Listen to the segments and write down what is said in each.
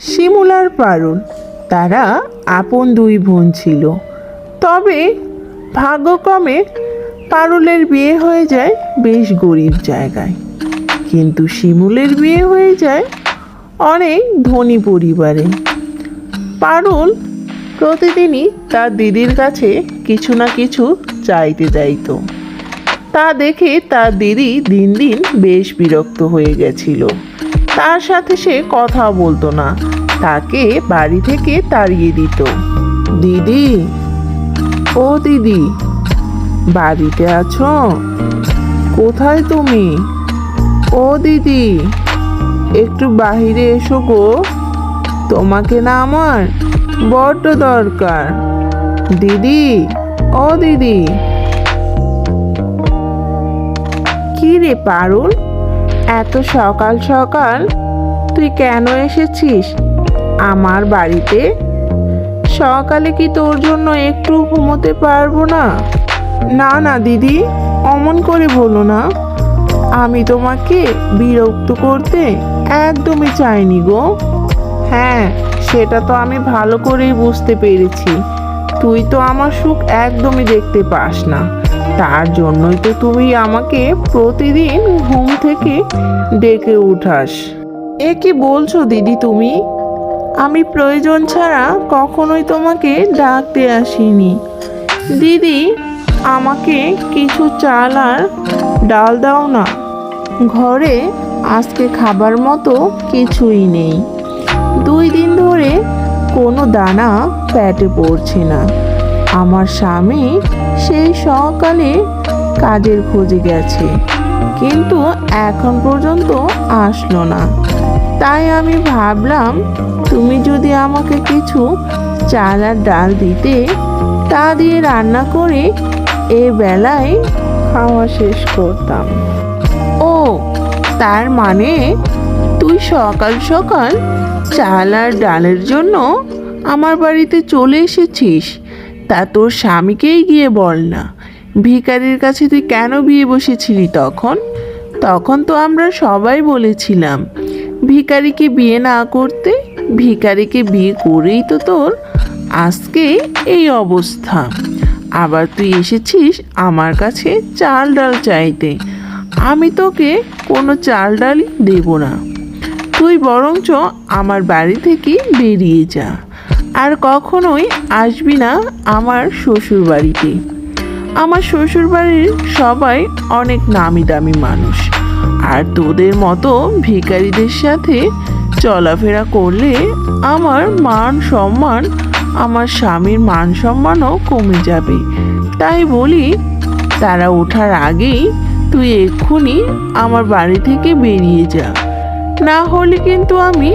শিমুলার পারুল। তারা আপন দুই বোন ছিল। তবে ভাগ্যক্রমে পারুলের বিয়ে হয়ে যায় বেশ গরিব জায়গায়। কিন্তু শিমুলের বিয়ে হয়ে যায় অনেক ধনী পরিবারে। পারুল প্রতিদিনই তার দিদির কাছে কিছু না কিছু চাইতে চাইতো তা দেখে তার দিদি দিন দিন বেশ বিরক্ত হয়ে গেছিল। তার সাথে সে কথা বলতো না। তাকে বাড়ি থেকে তাড়িয়ে দিত। দিদি, ও দিদি, বাড়িতে আছো? কোথায় তুমি? ও দিদি, একটু বাহিরে এসো গো। তোমাকে না আমার বড্ড দরকার। দিদি, ও দিদি। কি রে পারুল এত সকাল সকাল তুই কেন এসেছিস? আমার বাড়িতে? সকালে কি তোর জন্য একটু ঘুমোতে পারব না? না না, দিদি, অমন করে বলো না। আমি তোমাকে বিরক্ত করতে একদমই চাইনি গো। হ্যাঁ সেটা তো আমি ভালো করেই বুঝতে পেরেছি। তুই তো আমার সুখ একদমই দেখতে পাস না। তার জন্যই তো তুমি আমাকে প্রতিদিন ঘুম থেকে ডেকে উঠাস। এ কি বলছো দিদি তুমি? আমি প্রয়োজন ছাড়া কখনোই তোমাকে ডাকতে আসিনি। দিদি, আমাকে কিছু চাল আর ডাল দাও না। ঘরে আজকে খাবার মতো কিছুই নেই। দুই দিন ধরে কোনো দানা পেটে পড়ছে না। আমার স্বামী সেই সকালে কাজের খোঁজে গেছে, কিন্তু এখন পর্যন্ত আসলো না। তাই আমি ভাবলাম, তুমি যদি আমাকে কিছু চাল আর ডাল দিতে, তা দিয়ে রান্না করে এ বেলায় খাওয়া শেষ করতাম। ও, তার মানে তুই সকাল সকাল চাল আর ডালের জন্য আমার বাড়িতে চলে এসেছিস? তা তোর স্বামীকেই গিয়ে বল না। ভিখারির কাছে তুই কেন বিয়ে বসেছিলি তখন? তখন তো আমরা সবাই বলেছিলাম, ভিখারিকে বিয়ে না করতে, ভিখারিকে বিয়ে করেই তো তোর আজকে এই অবস্থা। আবার তুই এসেছিস আমার কাছে চাল ডাল চাইতে। আমি তোকে কোনো চাল ডালই দেব না। তুই বরঞ্চ আমার বাড়ি থেকে বেরিয়ে যা। আর কখনোই আসবি না আমার শ্বশুর বাড়িতে আমার শ্বশুর বাড়ির সবাই অনেক নামি দামি মানুষ আর তোদের মতো ভিখারিদের সাথে চলাফেরা করলে আমার মান সম্মান, আমার স্বামীর মান সম্মানও কমে যাবে। তাই বলি, তারা ওঠার আগেই তুই এক্ষুনি আমার বাড়ি থেকে বেরিয়ে যা। না হলে কিন্তু আমি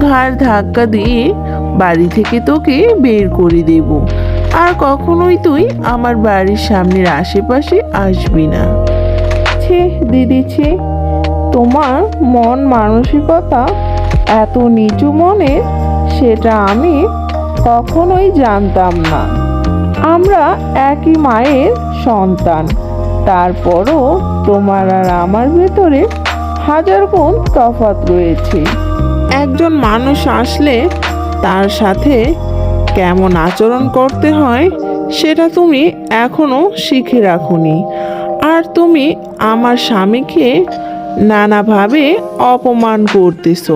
ঘাড় ধাক্কা দিয়ে বাড়ি থেকে তোকে বের করে দেব। আর কখনোই তুই আমার বাড়ির সামনের আশেপাশে আসবি না। ছে, দিদি, ছে। তোমার মন মানসিকতা এত নিচু মনে সেটা আমি কখনোই জানতাম না। আমরা একই মায়ের সন্তান। তারপরও তোমার আর আমার ভেতরে হাজার গুণ তফাৎ রয়েছে। একজন মানুষ আসলে তার সাথে কেমন আচরণ করতে হয়, সেটা তুমি এখনও শিখে রাখুনি। আর তুমি আমার স্বামীকে নানাভাবে অপমান করতেছ।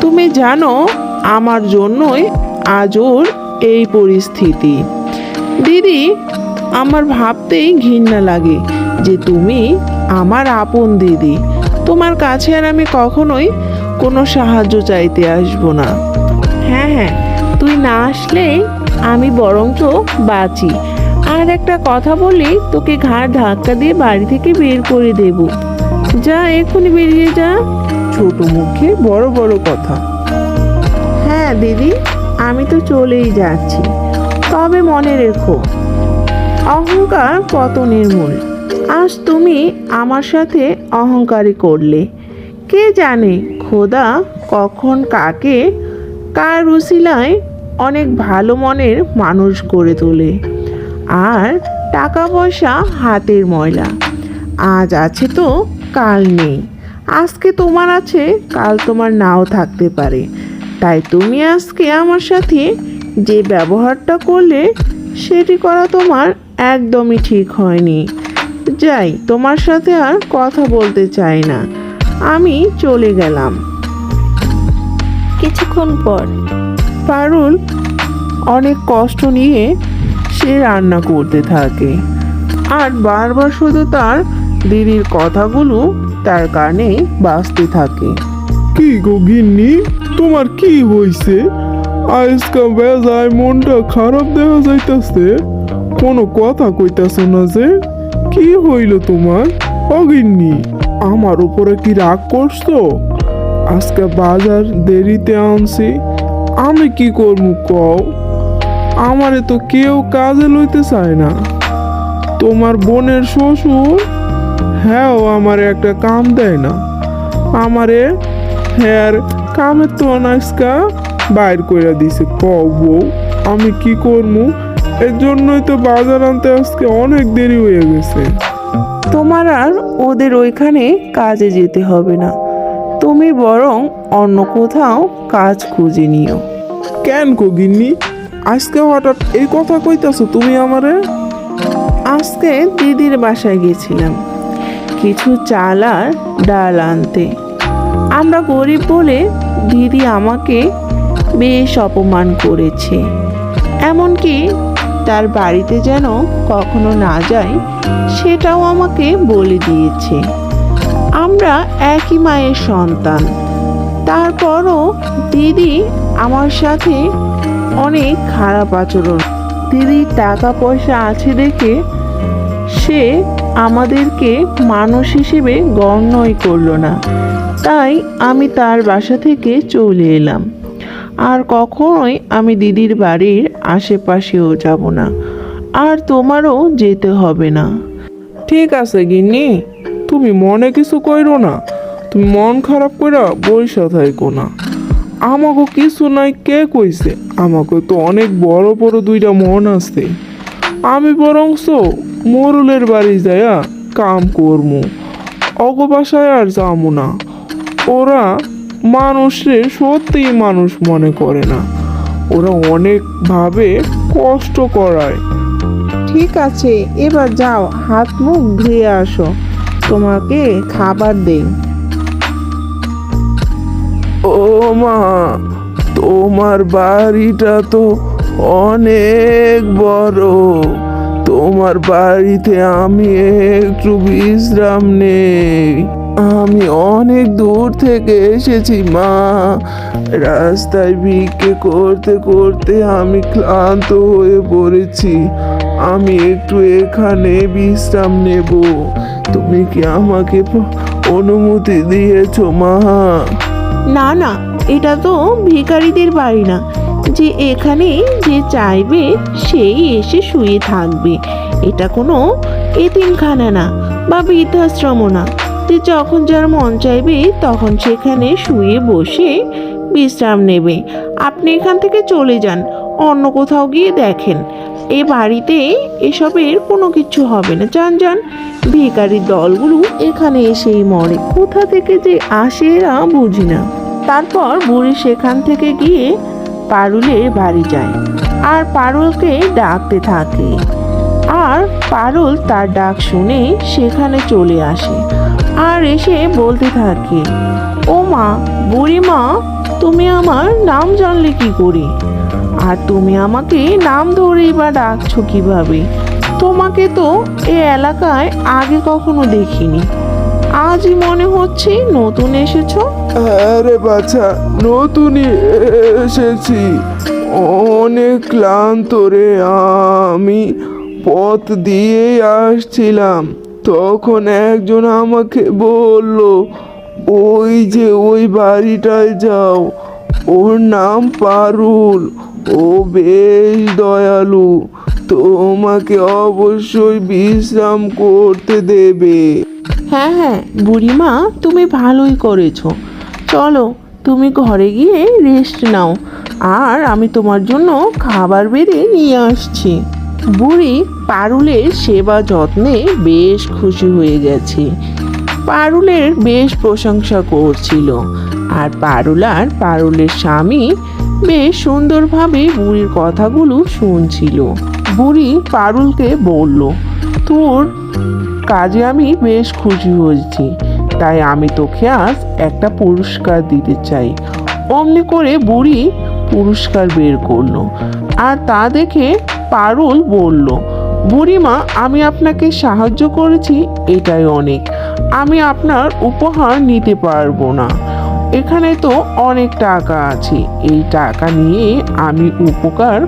তুমি জানো, আমার জন্যই আজ ওর এই পরিস্থিতি। দিদি, আমার ভাবতেই ঘৃণা লাগে যে তুমি আমার আপন দিদি। তোমার কাছে আর আমি কখনোই কোনো সাহায্য চাইতে আসব না। হ্যাঁ হ্যাঁ। তুই না আসলে আমি বরঞ্চ বাঁচি। আর একটা কথা বলি তোকে ঘাড় ধাক্কা দিয়ে বাড়ি থেকে বের করে দেব। যা এক্ষুনি বেরিয়ে যা। ছোট মুখে বড় বড় কথা। হ্যাঁ দিদি আমি তো চলেই যাচ্ছি। তবে মনে রেখো অহংকার পতনের মূল আজ তুমি আমার সাথে অহংকারী করলে। কে জানে খোদা কখন কাকে কার উসিলায় অনেক ভালো মনের মানুষ করে তোলে। আর টাকা পয়সা হাতের ময়লা। আজ আছে তো, কাল নেই। আজকে তোমার আছে, কাল তোমার নাও থাকতে পারে। তাই তুমি আজকে আমার সাথে যে ব্যবহারটা করলে, সেটি করা তোমার একদমই ঠিক হয়নি। যাই, তোমার সাথে আর কথা বলতে চাই না। আমি চলে গেলাম। কিছুক্ষণ পর পারুল অনেক কষ্ট নিয়ে সে রান্না করতে থাকে আর বারবার শুধু তার দিদির কথাগুলো তার কানে বাজতে থাকে। কি গো গিন্নি তোমার কি হইছে? আজকা বেজায় মনটা খারাপ দেখা যাইতাছে। কোনো কথা কইতাছ না যে কি হইল তোমার? অগিন্নি আমার উপরে কি রাগ করছ? আজকে বাজার দেরিতে আনছি, আমি কি করব কও? আমারে তো কেউ কাজে লইতে চায় না। তোমার বোনের শ্বশুর? হ্যাঁ আমার একটা কাম দেয় না। আমারে হ্যার কামের তো অনাস্কা বাইর কইরা দিছে, কও বউ, আমি কি করমু এর জন্যই তো বাজার আনতে আজকে অনেক দেরি হয়ে গেছে। তোমার আর ওদের ওইখানে কাজে যেতে হবে না। তুমি বরং অন্য কোথাও কাজ খুঁজে নিও। কেন কো গিন্নি? আজকে হঠাৎ এই কথা কইতাছো তুমি আমারে? আজকে দিদির বাসায় গেছিলাম কিছু চাল আর ডাল আনতে। আমরা গরিব বলে দিদি আমাকে বেশ অপমান করেছে এমনকি তার বাড়িতে যেন কখনো না যায় সেটাও আমাকে বলে দিয়েছে। আমরা একই মায়ের সন্তান। তারপরও দিদি আমার সাথে অনেক খারাপ আচরণ। দিদির টাকা পয়সা আছে দেখে সে আমাদেরকে মানুষ হিসেবে গণ্যই করল না। তাই আমি তার বাসা থেকে চলে এলাম। আর কখনোই আমি দিদির বাড়ির আশেপাশেও যাব না। আর তোমারও যেতে হবে না। ঠিক আছে গিন্নি। তুমি মনে কিছু কইরো না। তুমি মন খারাপ কইরা বইসা থাইকো না। আমাকে কিছু নাই কে কইছে? আমাকে তো অনেক বড় বড় দুইটা মন আছে। আমি বরংস মোরলের বাড়ি যাইয়া কাম করমু। অগ বাসায় আর যামু না। ওরা মানুষে সত্যিই মানুষ মনে করে না। ওরা অনেকভাবে কষ্ট করায়। ঠিক আছে, এবার যাও, হাত মুখ ধুয়ে আসো। তোমাকে খাবার দেই। ও মা, তোমার বাড়িটা তো অনেক বড়। তোমার বাড়িতে আমি একটু বিশ্রাম নেই। আমি অনেক দূর থেকে এসেছি, মা। রাস্তায় ভিক্ষে করতে করতে আমি ক্লান্ত হয়ে পড়েছি। আমি একটু এখানে বিশ্রাম নেব। তুমি কি আমাকে অনুমতি দিয়েছ, মা? না না, এটা তো ভিখারিদের বাড়ি না। যে এখানে যে চাইবে, সেই এসে শুয়ে থাকবে। এটা কোনো এতিমখানা না বা বৃদ্ধাশ্রমও না। যে যখন যার মন চাইবে, তখন সেখানে শুয়ে বসে বিশ্রাম নেবে। আপনি এখান থেকে চলে যান, অন্য কোথাও গিয়ে দেখেন। এ বাড়িতে এসবের কোনো কিছু হবে না। যান যান। ভিখারির দলগুলো এখানে এসেই মরে। কোথা থেকে যে আসে এরা বুঝি না। তারপর বুড়ি সেখান থেকে গিয়ে পারুলের বাড়ি যায়। আর পারুলকে ডাকতে থাকে। আর পারুল তার ডাক শুনে সেখানে চলে আসে। আর এসে বলতে থাকে, ও মা বুড়ি মা তুমি আমার নাম জানলে কি করে? আর তুমি আমাকে নাম ধরেই বা ডাকছো কীভাবে? তোমাকে তো এ এলাকায় আগে কখনো দেখিনি। আজই মনে হচ্ছে নতুন এসেছ। আরে বাছা, নতুনই এসেছি। অনেক ক্লান্ত রে আমি। পথ দিয়ে আসছিলাম। তখন একজন আমাকে বলল, ওই যে ওই বাড়িটায় যাও। ওর নাম পারুল। ও বেশ দয়ালু। তোমাকে অবশ্যই বিশ্রাম করতে দেবে। হ্যাঁ হ্যাঁ বুড়িমা, তুমি ভালোই করেছ। চলো, তুমি ঘরে গিয়ে রেস্ট নাও। আর আমি তোমার জন্য খাবার বেড়ে নিয়ে আসছি। বুড়ি পারুলের সেবা যত্নে বেশ খুশি হয়ে গেছে। পারুলের বেশ প্রশংসা করছিল আর পারুল আর পারুলের স্বামী বেশ সুন্দরভাবে বুড়ির কথাগুলো শুনছিল। বুড়ি পারুলকে বলল, তোর কাজে আমি বেশ খুশি হয়েছি, তাই আমি তোকে আজ একটা পুরস্কার দিতে চাই। অমনি করে বুড়ি পুরস্কার বের করল আর তা দেখে পারুল বলল, বুড়িমা, আমি আপনাকে সাহায্য করেছি, এটাই অনেক। আমি আপনার উপহার নিতে পারব না। এখানে তো অনেক টাকা আছে। এই টাকা নিয়ে আমি উপকার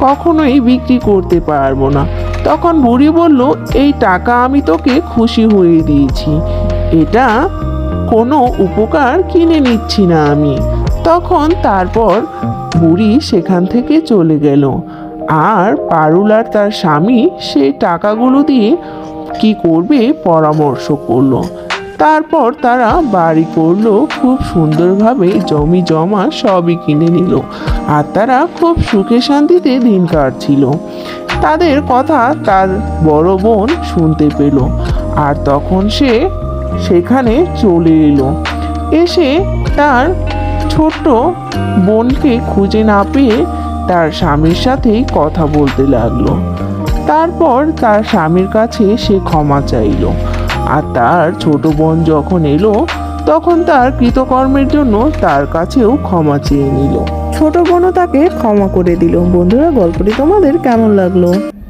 কখনোই বিক্রি করতে পারব না। তখন বুড়ি বলল, এই টাকা আমি তোকে খুশি হয়ে দিয়েছি। এটা কোনো উপকার কিনে নিচ্ছি না আমি। তখন তারপর বুড়ি সেখান থেকে চলে গেল। আর পারুল আর তার স্বামী সেই টাকাগুলো দিয়ে কি করবে পরামর্শ করল। তারপর তারা বাড়ি করল, খুব সুন্দরভাবে জমি জমা সবই কিনে নিল আর তারা খুব সুখে শান্তিতে দিন কাটছিল। তাদের কথা তার বড় বোন শুনতে পেল আর তখন সে সেখানে চলে এলো। এসে তার ছোট্ট বোনকে খুঁজে না পেয়ে তার স্বামীর সাথেই কথা বলতে লাগল। তারপর তার স্বামীর কাছে সে ক্ষমা চাইল। আর তার ছোট বোন যখন এলো, তখন তার কৃতকর্মের জন্য তার কাছেও ক্ষমা চেয়ে নিল। ছোট বোনও তাকে ক্ষমা করে দিল। বন্ধুরা, গল্পটি তোমাদের কেমন লাগল?